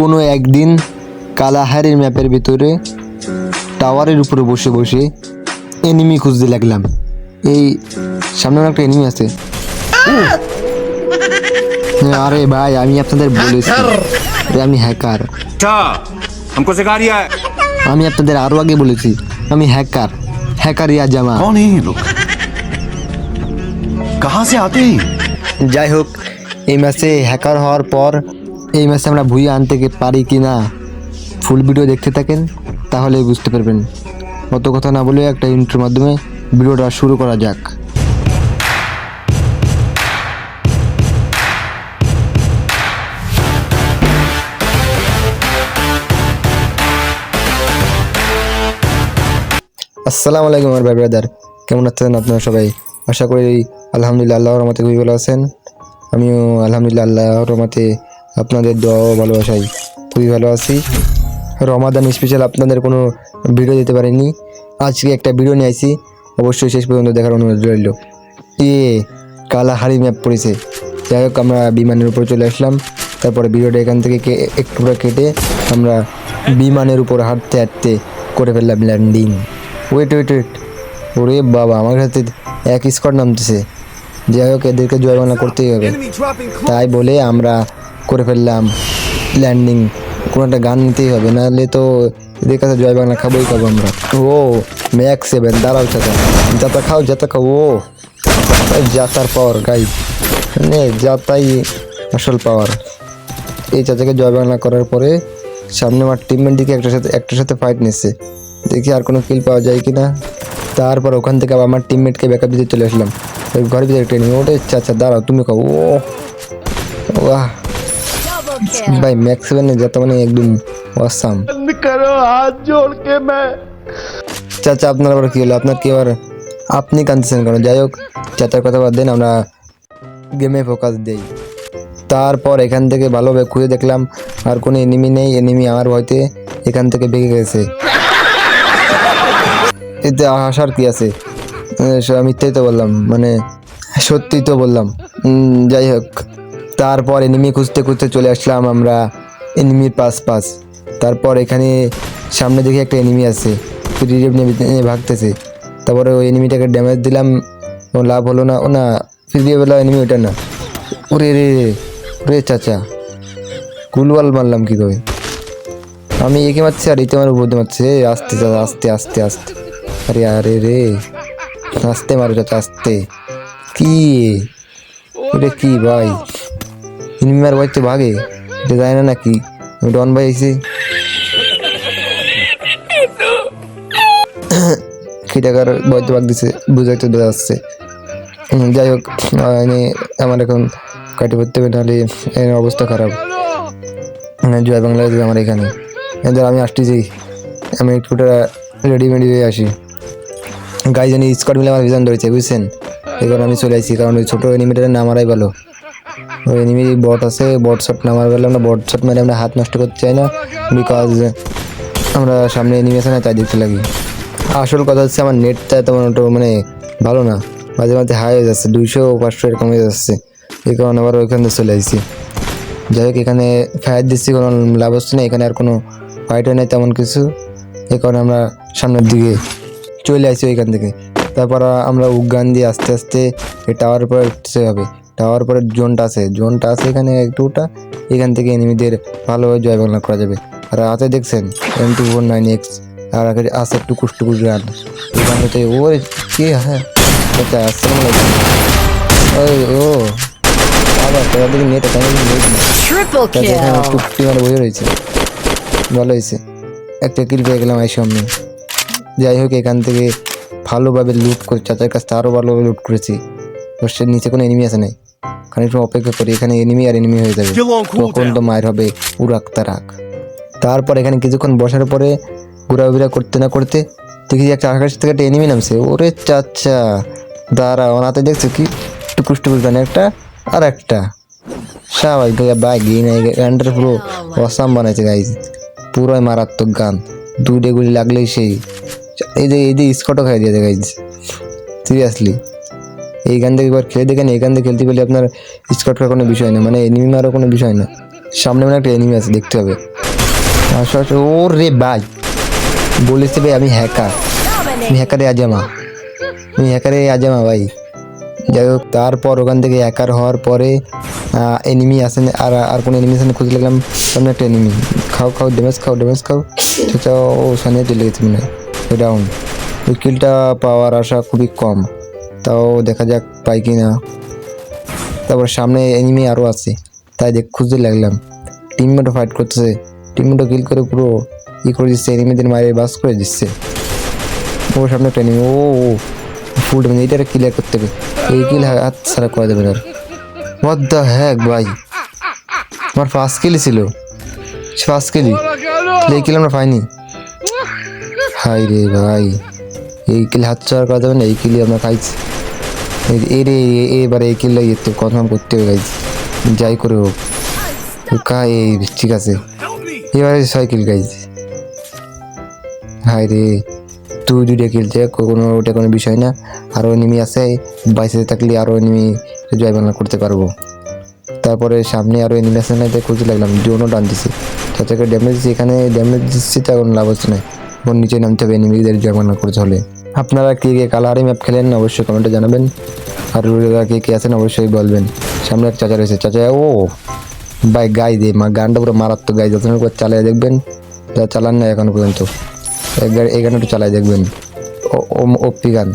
কোনো একদিন কালাহারের ম্যাপের ভিতরে টাওয়ারের উপরে বসে বসে এনিমি খুঁজতে লাগলাম। এই সামনে একটা এনিমি আছে। আরে ভাই আমি আপনাদের বলেছি আমি হ্যাকার আমি আপনাদের আরও আগে বলেছি আমি হ্যাকার হ্যাকার ইয়া জামা। যাই হোক এই ম্যাচে হ্যাকার হওয়ার পর এই ম্যাচে আমরা ভুইয়া আনতে পারি কি না, ফুল ভিডিও দেখতে থাকেন তাহলে বুঝতে পারবেন। অত কথা না বলে একটা ইন্ট্রোর মাধ্যমে ভিডিওটা শুরু করা যাক। আসসালামু আলাইকুম আমার ভাই ব্রাদার, কেমন আছেন আপনারা সবাই? আশা করি আলহামদুলিল্লাহ, আল্লাহর রহমতে খুবই ভালো আছেন। আমিও আলহামদুলিল্লাহ, আল্লাহর রহমতে আপনাদের দোয়া ও ভালোবাসাই খুবই ভালো আছি। রমাদান স্পেশাল আপনাদের কোনো ভিডিও দিতে পারিনি। আজকে একটা ভিডিও নিয়ে আইছি। অবশ্যই শেষ পর্যন্ত দেখার অনুরোধ রইল। ইয়ে কালাহারি ম্যাপ পড়েছে। যাই হোক, আমরা বিমানের উপর চলে আসলাম। তারপরে ভিডিওটা এখান থেকে একটু কেটে আমরা বিমানের উপর হাঁটতে হাঁটতে করে ফেললাম ল্যান্ডিং ওয়েট ওয়েট ওয়েট ওরে বাবা, আমার হাতে এক স্কট নামতেছে। যাই হোক, এদেরকে জয় বাংলা করতেই হবে। তাই বলে আমরা করে ফেললাম। ল্যান্ডিং কোনো একটা গান নিতেই হবে, নাহলে তো এদের কাছে জয় বাংলা খাবোই খাব আমরা। ও ম্যাক সেভেন দাঁড়াও চাচা। যাতা খাও যাতা খাও, ও। যাতার পাওয়ার গাই মানে যাতাই আসল পাওয়ার এই চাচাকে জয় বাংলা করার পরে সামনে আমার টিমমেট দিকে একটার সাথে একটার সাথে ফাইট নিচ্ছে। দেখি আর কোনো কিল পাওয়া যায় কি না তারপর ওখান থেকে আবার আমার টিমমেটকে ব্যাকআপ দিতে চলে আসলাম। ঘরের ভিতরে ট্রেনিং ওটা চাচা, দাঁড়াও, তুমি খাও, ও। বাহ ভাই ম্যাক্স সেভেনে যত মানে একদম অসাম চাচা আপনার আবার কি হলো? আপনার কি আবার আপনি কাঁদতেছেন কেন? যাই হোক চাচার কথা বাদ দেন আমরা গেমে ফোকাস দেই। তারপর এখান থেকে ভালোভাবে খুঁজে দেখলাম আর কোনো এনিমি নেই এনিমি আমার ভয়তে এখান থেকে ভেঙে গেছে। এতে আসার কি আছে? মিথ্যাই তো বললাম মানে সত্যি তো বললাম। যাই হোক। তারপর এনিমি খুঁজতে খুঁজতে চলে আসলাম আমরা এনিমির পাস পাস তারপর এখানে সামনে দেখে একটা এনিমি আছে রিলিভ নিয়ে ভাগতেছে। তারপরে ওই এনিমিটাকে ড্যামেজ দিলাম ও লাভ হলো না। ও না ফিরিয়েবেলা এনিমি ওটা না। ওরে রে রে চাচা কুলওয়াল মারলাম কী করে আমি একে মারছি আর এতে আমার বলতে মারছে। আস্তে চাচা, আস্তে আস্তে আস্তে। আরে আরে রে, আস্তে মারো চাচা, আস্তে। কি? এটা কী ভাই? ইনমিমার ভাই তো ভাগে এটা যায় না নাকি? ডন ভাই এসে কি টাকার বয়তে ভাগ দিছে বুঝাইতে দেওয়া উম, যাই হোক আমার এখন কাটি পড়তে হবে নাহলে এর অবস্থা খারাপ। মানে জয় বাংলা আছে আমার এখানে। এদের আমি আসতেছি। আমি একটুটা রেডিমেডি হয়ে আসি। গাই জানি স্কট মিলে আমার ভিজন ধরেছে বুঝছেন? কারণে আমি চলে আসছি কারণ ওই ছোটো এনিমিটার নামারাই ভালো। ওই এনিমি বট আছে বট শট নামার বেলা আমরা বট শট মেরে আমরা হাত নষ্ট করতে চাই না বিকজ আমরা সামনে এনিমি আছে না তাই দেখতে লাগি। আসল কথা হচ্ছে আমার নেটটা তেমন ওটা মানে ভালো না। মাঝে মাঝে হাই হয়ে যাচ্ছে, দুইশো, পাঁচশো এরকম হয়ে যাচ্ছে। এই কারণে আবার ওইখান থেকে চলে আসছি যাই হোক, এখানে ফায়ার দিচ্ছি, কোনো লাভ হচ্ছে না, এখানে আর কোনো ফাইট হয় নাই তেমন কিছু। এই কারণে আমরা সামনের দিকে চলে আসি ওইখান থেকে। তারপর আমরা উগান দিয়ে আস্তে আস্তে এই টাওয়ার উপরে উঠতে হবে। টাওয়ার পরে জোনটা আছে জোনটা আছে এখানে একটুটা এখান থেকে এনিমিদের ভালোভাবে জয় বাংলা করা যাবে। আর হাতে দেখছেন M two four nine X আর আছে টুকুস টুকুস গান এখান থেকে ও কে হ্যাঁ আচ্ছা আসসালামু আলাইকুম ও আবার তোদের দিকে নেট আছে আমি নেট. টুকটি মানে বসে রয়েছে। ভালো হয়েছে। একটা কিল পেয়ে গেলাম এই সামনে যাই হোক এখান থেকে ভালোভাবে লুট করে চাচার কাছ থেকে আরও ভালোভাবে লুট করেছি। সে নিচে কোনো এনিমি আছে নাই। খানিকটা অপেক্ষা করি এখানে এনিমি আর এনিমি হয়ে যাবে। তখন তো মায়ের হবে উড়াক তারাক। তারপর এখানে কিছুক্ষণ বসার পরে ঘোরাফেরা করতে না করতে দেখি যে একটা আকাশ থেকে একটা এনিমি নামছে। ওরে চাচা দাঁড়া ওনাতে দেখছ কি? টুকুস টুকুস গান একটা আর একটা। স্বাভাবিক ভাই গিয়ে নাই গানটার পুরো অসাম বানাইছে গাইজ পুরোই মারাত্মক গান। দুটো গুলি লাগলেই সেই। এই যে এই যে স্কটও খাই দিয়েছে গাইজ সিরিয়াসলি এই গান থেকে একবার খেলে দেখেন এই গান থেকে খেলতে পেলে আপনার স্কট খাওয়ার কোনো বিষয় না মানে এনিমি মারও কোনো বিষয় না। সামনে মানে একটা এনিমি আছে, দেখতে হবে। ও রে ভাই। বলেছে ভাই, আমি হ্যাকার আমি হ্যাকারে আজামা। আমি হ্যাকারে আজামা ভাই। যাই হোক, তারপর ওখান থেকে হ্যাকার হওয়ার পরে এনিমি আসেন আর আর কোনো এনিমি আসেন খুঁজে লাগলাম সামনে একটা এনিমি খাও খাও ড্যামেজ খাও ড্যামেজ খাও। সেটা ও সামনে চলে গেছে মনে ডাউন ওই কিলটা পাওয়ার আশা খুবই কম। তাও দেখা যাক পাই কি না তারপর সামনে এনিমি আরও আছে তাই দেখ খুঁজতে লাগলাম। টিমমেটও ফাইট করতেছে টিমমেটও কিল করে পুরো ই করে দিচ্ছে এনিমিদের মারে বাস করে দিচ্ছে। ও সামনে একটা enemy, ও ও ফুল ড্যামেজ এইটা ক্লিয়ার করতে হবে। এই কিল হাত ছাড়া করা না আর। হোয়াট দ্য হ্যাক ভাই? আমার ফার্স্ট কিলই ছিল। ফার্স্ট কিলই এই কিল আমরা পাইনি। হাই রে ভাই এই কিল হাত ছাড়া করা যাবে না এই কিলই আমরা খাইছি। এই- এই রে এ- এবারে এই কিল লাগিয়ে তো কনফার্ম করতে হবে গাইজ যাই করে হোক। কা এই ঠিক আছে। এবারে ছয় কিল গাইজ। হাই রে তুই দুইটা খেলছে কোনো ওটা কোনো বিষয় না। আরও এনিমি আছে, বাইসে থাকলে আরও এনিমি জয় বাংলা করতে পারব। তারপরে সামনে আরও এনিমি আছে না খুঁজতে লাগলাম ড্রোনও ডান দিছি। তাদেরকে ড্যামেজ দিচ্ছি এখানে ড্যামেজ দিচ্ছি এখন লাভ হচ্ছে না। এখন নিচে নামতে হবে এনিমিদের জয় বাংলা করতে হলে। আপনারা কে কে কালারি ম্যাপ খেলেন অবশ্যই কমেন্টে জানাবেন। আর রুড়িরা কে কে আছেন অবশ্যই বলবেন। সামনে এক চাচা রয়েছে। চাচা, ও! ভাই, গাই দে, মা, গানটা পুরো মারাত্মক গাই যতক্ষণ করে চালিয়ে দেখবেন। যা চালান না এখনও পর্যন্ত। এই গানটা একটু চালাই দেখবেন। ও ওপি গান।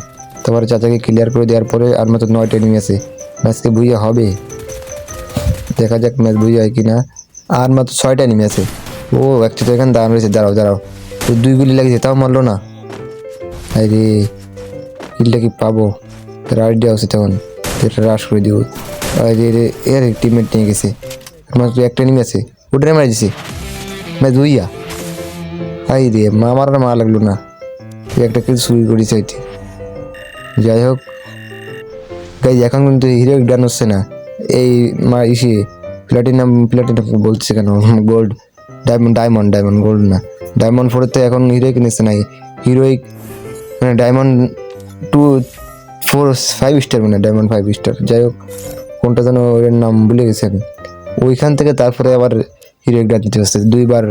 তারপরে চাচাকে ক্লিয়ার করে দেওয়ার পরে আর মাত্র নয়টা এনিমি আছে। ম্যাচকে বুঝিয়ে হবে। দেখা যাক ম্যাচ বুঝে হয় কি না আর মাত্র ছয়টা এনিমি আছে। ও, একটা তো এখানে দাঁড়ানো রয়েছে। দাঁড়াও দাঁড়াও। তো দুই গুলি লাগিয়েছে, তাও মারলো না। আরে কিলটা কি পাবো? রাইড দেওয়া উচিত এটা রাশ করে দিব। আরে রে এর টিমমেট নিয়ে গেছে। মাত্র একটা এনিমি আছে। ওটারে মারা দিছে। ম্যাচ বুঝিয়া আই রে মা আমার মা লাগল না। তুই একটা কিল চুরি করিস হইতে যাই হোক। গাই এখন কিন্তু হিরো ডান হচ্ছে না। এই মা ইসে প্লাটিনাম প্লাটিনাম বলছে কেন? Gold diamond diamond diamond gold না। ডায়মন্ড ফোরেতে এখন হিরোইক নিচ্ছে নাই। হিরোইক মানে diamond two four five star মানে ডায়মন্ড ফাইভ স্টার যাই হোক কোনটা যেন ওর নাম ভুলে গেছি আমি। ওইখান থেকে তারপরে আবার হিরোইক ডান দিতে হচ্ছে দুইবার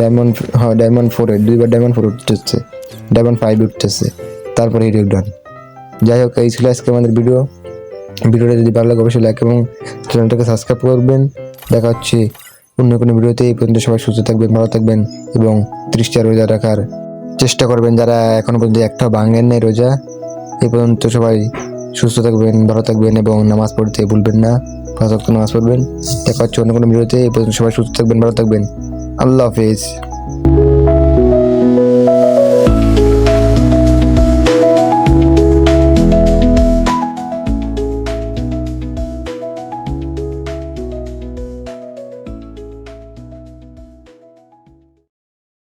ডায়মন্ড হ্যাঁ ডায়মন্ড ফোরে দুইবার ডায়মন্ড ফোর উঠতেছে ডায়মন্ড ফাইভ উঠতেছে তারপরে হিরো ডান যাই হোক এই ছিল আজকে আমাদের ভিডিও ভিডিওটা যদি ভালো লাগে, অবশ্যই লাইক এবং চ্যানেলটাকে সাবস্ক্রাইব করবেন। দেখা হচ্ছে অন্য কোনো ভিডিওতে এই পর্যন্ত সবাই সুস্থ থাকবেন, ভালো থাকবেন এবং ত্রিশটা রোজা রাখার চেষ্টা করবেন যারা এখনও পর্যন্ত একটা ভাঙেন নাই রোজা, এ পর্যন্ত সবাই সুস্থ থাকবেন, ভালো থাকবেন এবং নামাজ পড়তে ভুলবেন না। ওয়াক্ত নামাজ পড়বেন। দেখা হচ্ছে অন্য কোনো ভিডিওতে। এ পর্যন্ত সবাই সুস্থ থাকবেন, ভালো থাকবেন। আল্লাহ হাফিজ।